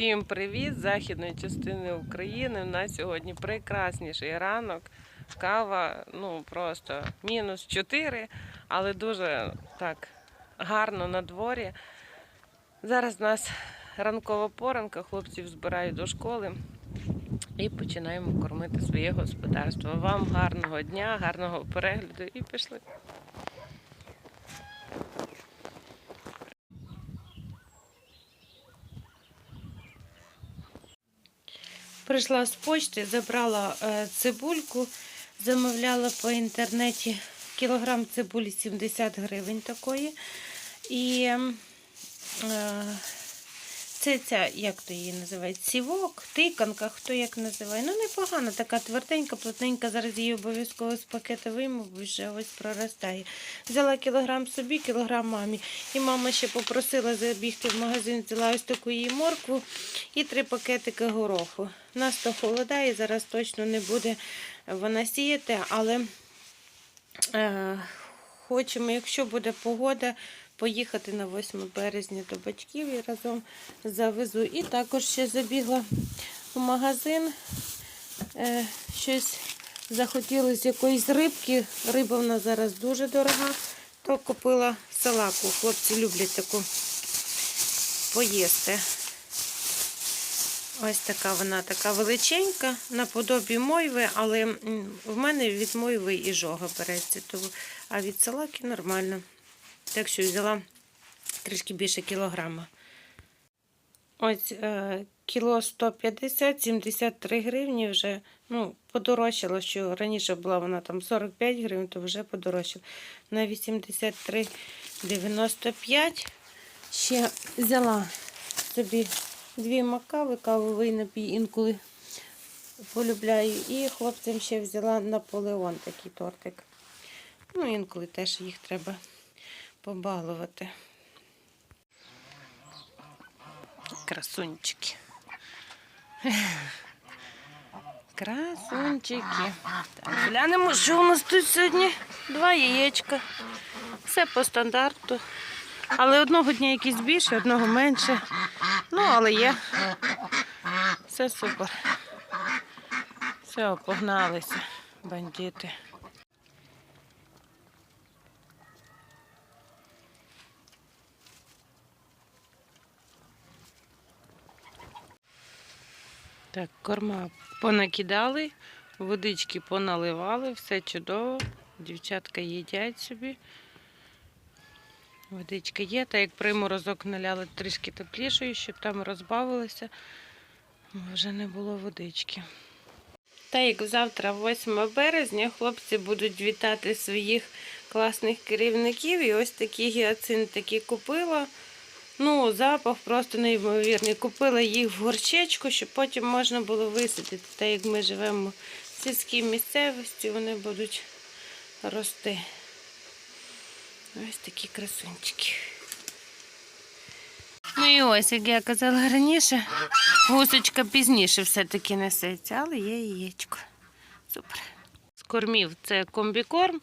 Всім привіт з західної частини України. У нас сьогодні прекрасніший ранок. Кава, ну просто мінус 4, але дуже так гарно на дворі. Зараз у нас ранкова поранка, хлопців збирають до школи і починаємо кормити своє господарство. Вам гарного дня, гарного перегляду і пішли. Прийшла з почти, забрала е, цибульку, замовляла по інтернеті кілограм цибулі 70 гривень такої. І е, це ця, як то її називають, сівок, тиканка, хто як називає. Ну, непогана, така тверденька, плотненька. Зараз її обов'язково з пакета вийму, бо вже ось проростає. Взяла кілограм собі, кілограм мамі. І мама ще попросила забігти в магазин, взяла ось таку її моркву і три пакетики гороху. Нас то холодає, зараз точно не буде вона сіяти, але е, хочемо, якщо буде погода, поїхати на 8 березня до батьків і разом завезу. І також ще забігла в магазин. Е, щось захотілося якоїсь рибки. Риба в нас зараз дуже дорога, то купила салаку. Хлопці люблять таку поїсти. Ось така вона така величенька, наподобі мойви, але в мене від мойви і жога береться, а від салаки нормально. Так що взяла трішки більше кілограма. Ось е, кіло 150, 73 гривні вже. Ну, подорожчало, що раніше була вона там 45 гривень, то вже подорожчала. На 83,95 ще взяла собі дві макави, кавовий напій інколи полюбляю. І хлопцям ще взяла Наполеон такий тортик. Ну, інколи теж їх треба побалувати. Красунчики. Красунчики. Так, глянемо, що у нас тут сьогодні. Два яєчка. Все по стандарту. Але одного дня якісь більше, одного менше. Ну, але є. Все супер. Все, погналися, бандити. Так, корма понакидали, водички поналивали, все чудово. Дівчатка їдять собі. Водичка є, та як приморозок наляли трішки теплішою, щоб там розбавилося, вже не було водички. Та як завтра, 8 березня, хлопці будуть вітати своїх класних керівників. І ось такі гіацинтики купила. Ну, запах просто неймовірний. Купила їх в горчечку, щоб потім можна було висадити. Та як ми живемо в сільській місцевості, вони будуть рости. Ось такі красунчики. Ну і ось, як я казала раніше, гусочка пізніше все-таки несеться, але є яєчко. Супер. З кормів це комбікорм,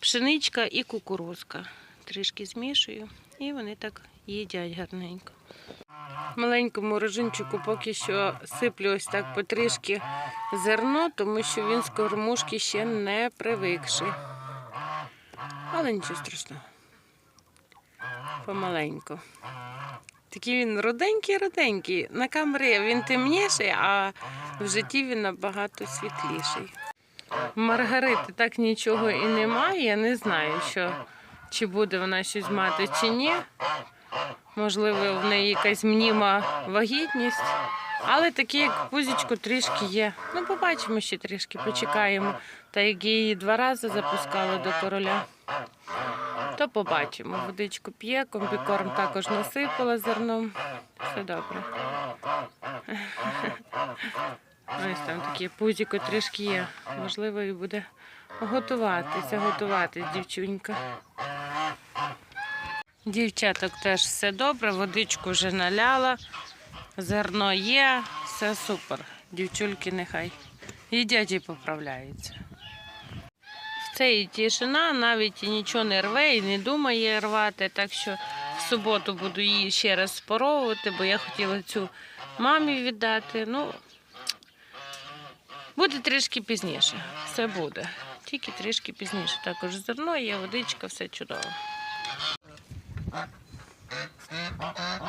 пшеничка і кукурузка. Трішки змішую, і вони так їдять гарненько. Маленькому рожинчику поки що сиплю ось так потрішки зерно, тому що він з кормушки ще не привикший. Але нічого страшного. Помаленьку. Такий він руденький-руденький. На камері він темніший, а в житті він набагато світліший. Маргарити так нічого і немає. Я не знаю, що, чи буде вона щось мати, чи ні. Можливо, в неї якась мніма вагітність. Але таке, як пузічко, трішки є. Ну, побачимо ще трішки, почекаємо. Та як її два рази запускала до короля, то побачимо. Водичку п'є, комбікорм також насипала зерном. Все добре. Ось там таке пузіко трішки є. Можливо, і буде готуватися, готуватись дівчунька. Дівчаток теж все добре, водичку вже наляла, зерно є, все супер. Дівчульки нехай їдять і поправляються. В це і тишина, навіть нічого не рве і не думає рвати, так що в суботу буду її ще раз споровувати, бо я хотіла цю мамі віддати. Ну, буде трішки пізніше. Все буде. Тільки трішки пізніше. Також зерно є, водичка, все чудово.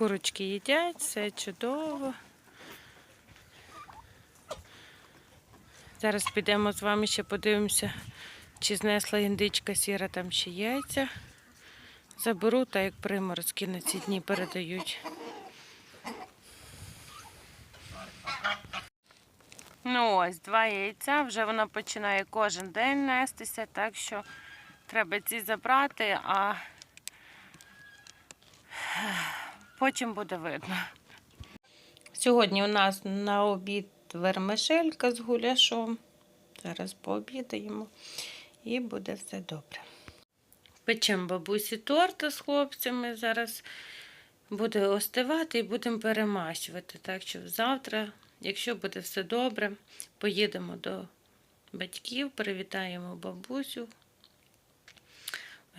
Курочки їдять, все чудово. Зараз підемо з вами ще подивимося, чи знесла індичка сіра там ще яйця. Заберу, так як приморозки на ці дні передають. Ну ось, два яйця. Вже вона починає кожен день нестися, так що треба ці забрати, а потім буде видно. Сьогодні у нас на обід вермишелька з гуляшом. Зараз пообідаємо і буде все добре. Печемо бабусі торта з хлопцями. Зараз буде остивати і будемо перемащувати. Так що завтра, якщо буде все добре, поїдемо до батьків, привітаємо бабусю.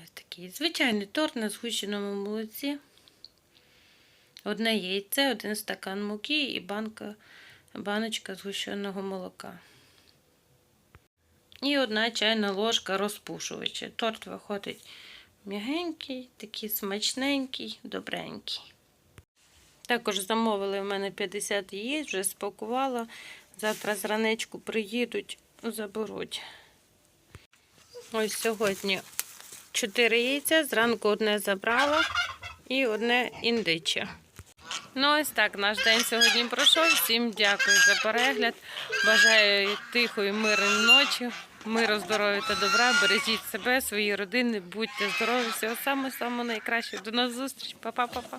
Ось такий звичайний торт на згущеному молоці. Одне яйце, один стакан муки і банка, баночка згущеного молока. І одна чайна ложка розпушувача. Торт виходить м'ягенький, такий смачненький, добренький. Також замовили в мене 50 яєць, вже спакувала. Завтра зранечку приїдуть, заберуть. Ось сьогодні 4 яйця, зранку одне забрала і одне індиче. Ну, ось так наш день сьогодні пройшов. Всім дякую за перегляд. Бажаю тихої, мирної ночі, миру, здоров'я та добра. Бережіть себе, свої родини, будьте здорові. Всього самого найкращого. До нас зустріч. Па-па-па-па.